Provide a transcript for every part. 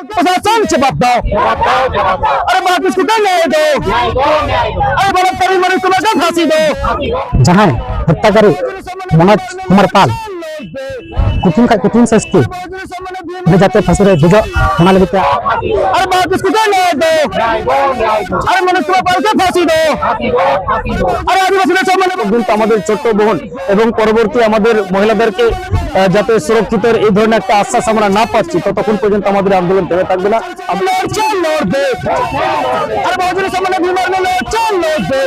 प्रशासन दो अरे दो अरे करी फांसी दो हत्या करे मनोज कुमार पाल कठिन का कठिन सस्ती শাস্তি উনি যাতে ফাঁসির বিজয় ওনা লাগিতে अरे बात इसको कर ले दो अरे मनुष्य को पाल के फांसी दो अरे आदिवासी সম্মানে কিন্তু আমাদের ছোট্ট বোন এবং পরবর্তী আমাদের মহিলাদেরকে আহ, যাতে সুরক্ষিত এই ধরনের একটা আশ্বাস আমরা না পাচ্ছি ততক্ষণ পর্যন্ত আমাদের আন্দোলন থেমে থাকবে না আমরা চল লড়বে আরে বহুজনের সম্মানে বিমার মেলে চল লড়বে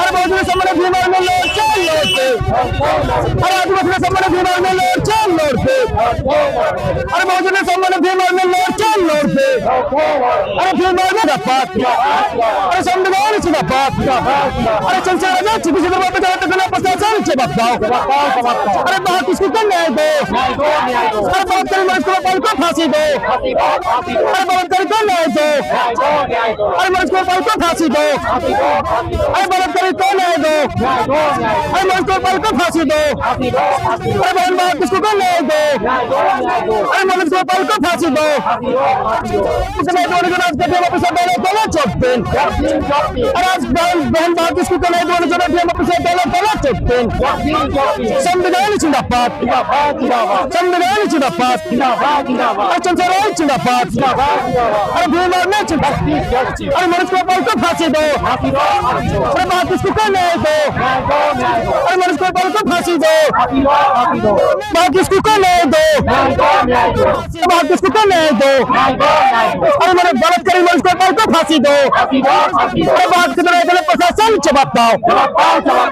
আরে বহুজনের সম্মানে বিমার মেলে চল লড়বে আরে আদিবাসীদের সম্মানে norte. अरे मौजूद ने सम्मान भीमराव में लॉर्ड चल लॉर्ड अरे फिर भीमराव में दपात अरे संविधान से दपात अरे चल चंचल राजा चिपी चिपी बात करते बिना पस्ता चल चे बताओ अरे बात किसको कर न्याय दो अरे बात करें मर्ज को पाल को फांसी दो अरे बात करें को न्याय दो अरे मर्ज को पाल को फांसी दो अरे बात करें को न्याय दो अरे मर्ज को पाल को फांसी दो अरे बहन बात किसको कर न्याय गोपाल दो अरे मनोज गोपाल को फांसी दो कलाई दौड़ के राज कटे वापस डाला पहला चौपेन और आज बहन बात इसको कलाई दौड़ के राज वापस डाला पहला चौपेन संविधान चिंदापात संविधान चिंदापात अर्चन सरोज चिंदापात अरे भूमार ने चिंदापात अरे मनोज गोपाल को फांसी दो अरे बात इसको कलाई दो अरे मनोज गोपाल को फांसी दो बात इसको करने दो बात किसको करने दो अरे मेरे गलत करी मनुष्य को पल को फांसी दो। अरे बात कितने इतने प्रशासन जवाब दो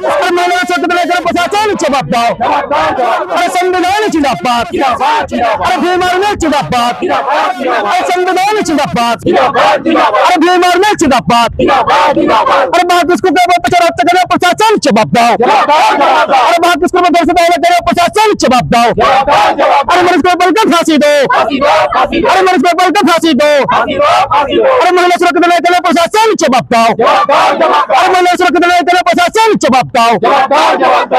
अरे मैंने कितने इतने प्रशासन जवाब दो अरे संविधान जिंदाबाद अरे भीमार में जिंदाबाद अरे संविधान जिंदाबाद अरे भीमार में जिंदाबाद अरे बात करे प्रशासन जवाब दो अरे बात करे प्रशासन जवाब दो अरे मरीज़ को का फांसी दो। अरे मरीज़ को का फांसी दो। अरे महिला सुरक्षित नहीं चले प्रशासन जवाब दाओ अरे महिला सुरक्षित नहीं चले प्रशासन जवाब दाओ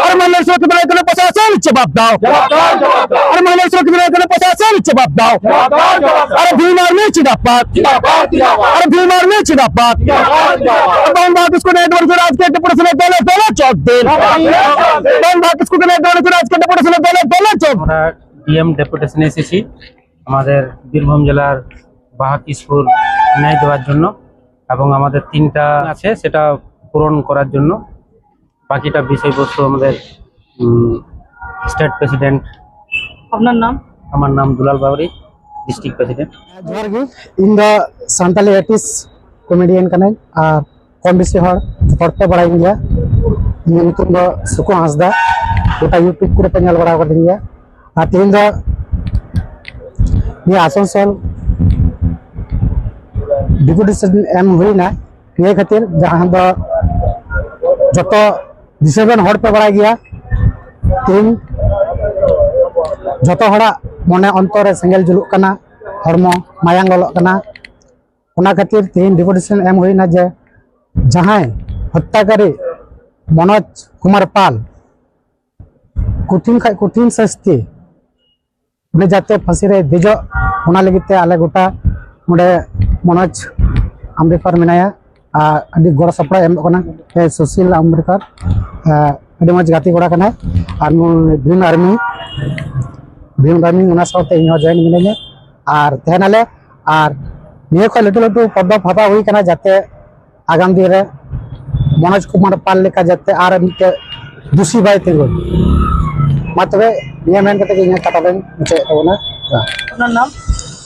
अरे महिला सुरक्षित नहीं चले प्रशासन जवाब दाओ अरे महिला सुरक्षित नहीं चले प्रशासन जवाब दाओ अरे बीमार में चिदापात अरे बीमार में चिदापात बहन बात उसको नेटवर्क राज के टपड़ से पहले पहले चौक दे बहन बात उसको नेटवर्क राज के टपड़ से पहले पहले चौक ডিএম ডেপুটেশনে এসেছি আমাদের বীরভূম জেলার বাহাকিসপুর ন্যায় দেওয়ার জন্য এবং আমাদের তিনটা আছে সেটা পূরণ করার জন্য বাকিটা বিষয়বস্তু আমাদের স্টেট প্রেসিডেন্ট আপনার নাম আমার নাম দুলাল বাবরি ডিস্ট্রিক্ট প্রেসিডেন্ট ᱡᱚᱦᱟᱨ ᱜᱮ ᱤᱧ ᱫᱚ ᱥᱟᱱᱛᱟᱞᱤ ᱟᱨᱴᱤᱥᱴ ᱠᱚᱢᱮᱰᱤᱭᱟᱱ ᱠᱟᱹᱱᱟᱹᱧ ᱟᱨ ᱠᱚᱢ ᱵᱮᱥᱤ ᱦᱚᱲ ᱦᱚᱲᱯᱮ ᱵᱟᱲᱟᱭᱤᱧ ᱜᱮᱭᱟ ᱤᱧᱟᱹᱜ ᱧᱩᱛᱩᱢ ᱫᱚ ᱥᱩᱠᱩ ᱦᱟᱸᱥᱫᱟ ᱜᱚᱴᱟ ᱤᱭᱩᱴᱩᱵᱽ ᱠᱚᱨᱮ ᱯᱮ ᱧᱮᱞ ᱵᱟᱲᱟ ᱟᱠᱟᱫᱤᱧ ᱜᱮᱭᱟ হাতিন্দা নিয়ে আসানসোল ᱰᱤᱯᱩᱴᱤ ᱥᱮᱥᱚᱱ ᱮᱢ ᱦᱩᱭᱱᱟ ᱱᱤᱭᱟᱹ ᱠᱷᱟᱹᱛᱤᱨ ᱡᱟᱦᱟᱸ ᱫᱚ ᱡᱚᱛᱚ ᱫᱤᱥᱚᱢ ᱨᱮᱱ ᱦᱚᱲ ᱯᱮ ᱵᱟᱲᱟᱭ ᱜᱮᱭᱟ ᱛᱮᱦᱮᱧ ᱡᱚᱛᱚ ᱦᱚᱲᱟᱜ ᱢᱚᱱᱮ ᱚᱱᱛᱚᱨ ᱨᱮ ᱥᱮᱸᱜᱮᱞ ᱡᱩᱞᱩᱜ ᱠᱟᱱᱟ ᱦᱚᱲᱢᱚ ᱢᱟᱭᱟᱝ ᱞᱚᱞᱚᱜ ᱠᱟᱱᱟ ᱚᱱᱟ ᱠᱷᱟᱹᱛᱤᱨ ᱛᱮᱦᱮᱧ ᱰᱤᱯᱩᱴᱮᱥᱚᱱ ᱮᱢ ᱦᱩᱭᱱᱟ ᱡᱮ ᱡᱟᱦᱟᱸᱭ ᱦᱚᱛᱛᱟᱠᱟᱨᱤ ᱢᱚᱱᱳᱡ ᱠᱩᱢᱟᱨ ᱯᱟᱞ ᱠᱚᱴᱷᱤᱱ ᱠᱷᱟᱡ ᱠᱚᱴᱷᱤᱱ ᱥᱟᱥᱛᱤ जाते फांसी दिजो होना लगते आले गोटा मुझे मनोज अम्रिकार मेना गड़ सपड़ा एम सुशील अम्रिकार मज गति ड्रीम आर्मी ड्रीम आर्मी उनते जॉन मिनाए और तेनाले और निये खो लू लटू पद फादा होना जाते आगाम दिन मनोज कुमार पाल जाते मिट्टे दूसी बै मा तब নিয়ম হ্যান্ডটা থেকে কাটাবেন না। হ্যাঁ। আপনার নাম?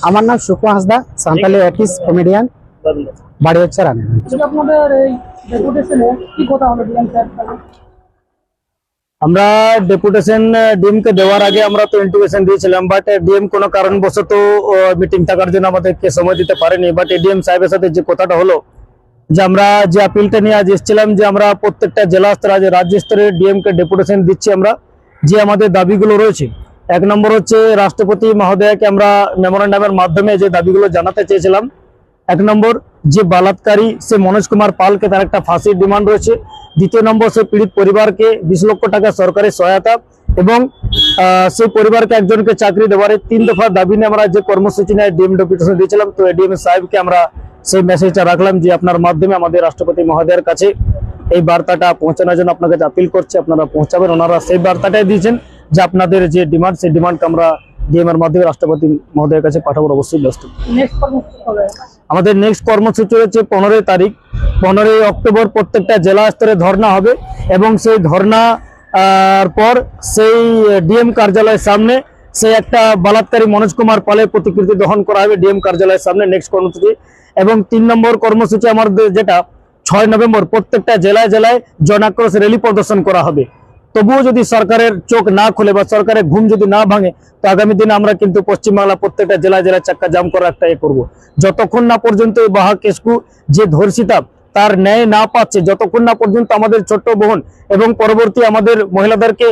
আমার নাম সুকু হাসদা সান্তালি অফিস কমেডিয়ান বাড়ি হচ্ছে আচ্ছা, আপনাদের কি কথা হলো ডিএম আমরা ডেপুটেশন ডিএমকে দেওয়ার আগে আমরা তো ইন্টিগেশন দিয়েছিলাম বাট ডিএম কোনো কারণবশত মিটিং থাকার জন্য আমাদেরকে সময় দিতে পারেনি। বাট এডিএম সাহেবের সাথে যে কথাটা হলো যে আমরা যে আপিলটা নিয়ে আজ এসেছিলাম যে আমরা প্রত্যেকটা জেলা স্তরে আজ রাজ্য স্তরে ডিএমকে ডেপুটেশন দিচ্ছি আমরা যে আমাদের দাবিগুলো রয়েছে। এক নম্বর হচ্ছে রাষ্ট্রপতি মহোদয়কে আমরা মেমোরেন্ডামের মাধ্যমে যে দাবিগুলো জানাতে চেয়েছিলাম। এক নম্বর, যে বালাৎকারী সে মনোজ কুমার পালকে তার একটা ফাঁসির ডিমান্ড রয়েছে। দ্বিতীয় নম্বর, সে পীড়িত পরিবারকে বিশ লক্ষ টাকা সরকারি সহায়তা এবং সেই পরিবারকে একজনকে চাকরি দেওয়ার তিন দফার দাবি নিয়ে আমরা যে কর্মসূচি নিয়ে ডিএম ডেপুটেশন দিয়েছিলাম, তো এডিএম সাহেবকে আমরা সেই মেসেজটা রাখলাম যে আপনার মাধ্যমে আমাদের রাষ্ট্রপতি মহোদয়ের কাছে এই বার্তাটা পৌঁছানোর জন্য আপনার কাছে আপিল করছি আপনারা পৌঁছাবেন। ওনারা সেই বার্তাটাই দিয়েছেন যে আপনাদের যে ডিমান্ড সেই ডিমান্ডকে আমরা ডিএমের মাধ্যমে রাষ্ট্রপতি মহোদয়ের কাছে পাঠাবার অবশ্যই ব্যস্ত। আমাদের নেক্সট কর্মসূচি হচ্ছে পনেরোই তারিখ। পনেরোই অক্টোবর প্রত্যেকটা জেলা স্তরে ধর্না হবে এবং সেই ধর্ণা পর সেই ডিএম কার্যালয়ের সামনে সেই একটা বলাৎকারী মনোজ কুমার পালের প্রতিকৃতি দহন করা হবে ডিএম কার্যালয়ের সামনে নেক্সট কর্মসূচি। এবং তিন নম্বর কর্মসূচি আমাদের যেটা ছয় নভেম্বর প্রত্যেকটা জেলায় জেলায় জনাক্রোশ রেলি প্রদর্শন করা হবে। তবুও যদি সরকারের চোখ না খুলে বা সরকারের ঘুম যদি না ভাঙে, তো আগামী দিনে আমরা কিন্তু পশ্চিমবাংলা প্রত্যেকটা জেলায় জেলায় চাক্কা জাম করার একটা ইয়ে করব। যতক্ষণ না পর্যন্ত এই বাহা কেসকু যে ধর্ষিতা তার ন্যায় না পাচ্ছে। যতক্ষণ না পর্যন্ত আমাদের ছোট্ট বোন এবং পরবর্তী আমাদের মহিলাদেরকে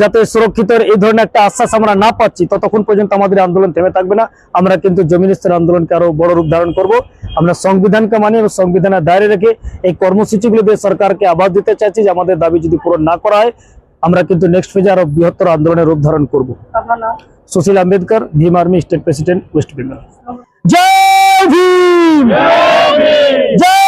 যাতে সুরক্ষিত এই ধরনের একটা আশ্বাস আমরা না পাচ্ছি ততক্ষণ পর্যন্ত আমাদের আন্দোলন থেমে থাকবে না। আমরা কিন্তু জমিন স্তর আন্দোলনকে আরও বড় রূপ ধারণ করব। আমরা সংবিধানকে মানি এবং সংবিধানের দায়ের রেখে এই কর্মসূচিগুলো দিয়ে সরকারকে আবাস দিতে চাইছি যে আমাদের দাবি যদি পূরণ না করা হয় আমরা কিন্তু নেক্সট ফেজে আরও বৃহত্তর আন্দোলনের রূপ ধারণ করব। Sushil Ambedkar Bhim army state president West Bengal. জয় ভীম! জয়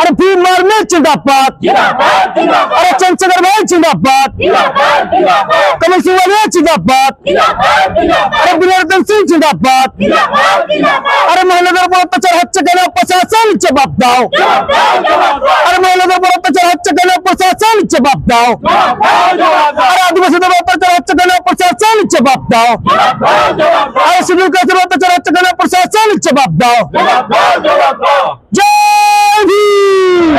আরে পীর মারনে জিন্দাবাদ। জিন্দাবাদ জিন্দাবাদ। আরে চঞ্চগর ভাই জিন্দাবাদ। জিন্দাবাদ জিন্দাবাদ। কমল সিং ভাই জিন্দাবাদ। জিন্দাবাদ জিন্দাবাদ। আরে বিনোদন সিং জিন্দাবাদ। জিন্দাবাদ জিন্দাবাদ। আরে মহিলাদের উপর অত্যাচার হচ্ছে কেন? প্রশাসন জবাব দাও। আরে মহিলাদের উপর অত্যাচার হচ্ছে কেন? প্রশাসন জবাব দাও। জবাব আদিবাসীদের অত্যাচার হচ্ছে কেন? প্রশাসন জবাব দাও। শিডিউল কাস্টের অত্যাচার হচ্ছে কেন? প্রশাসন জবাব দাও। জয় হিন্দ।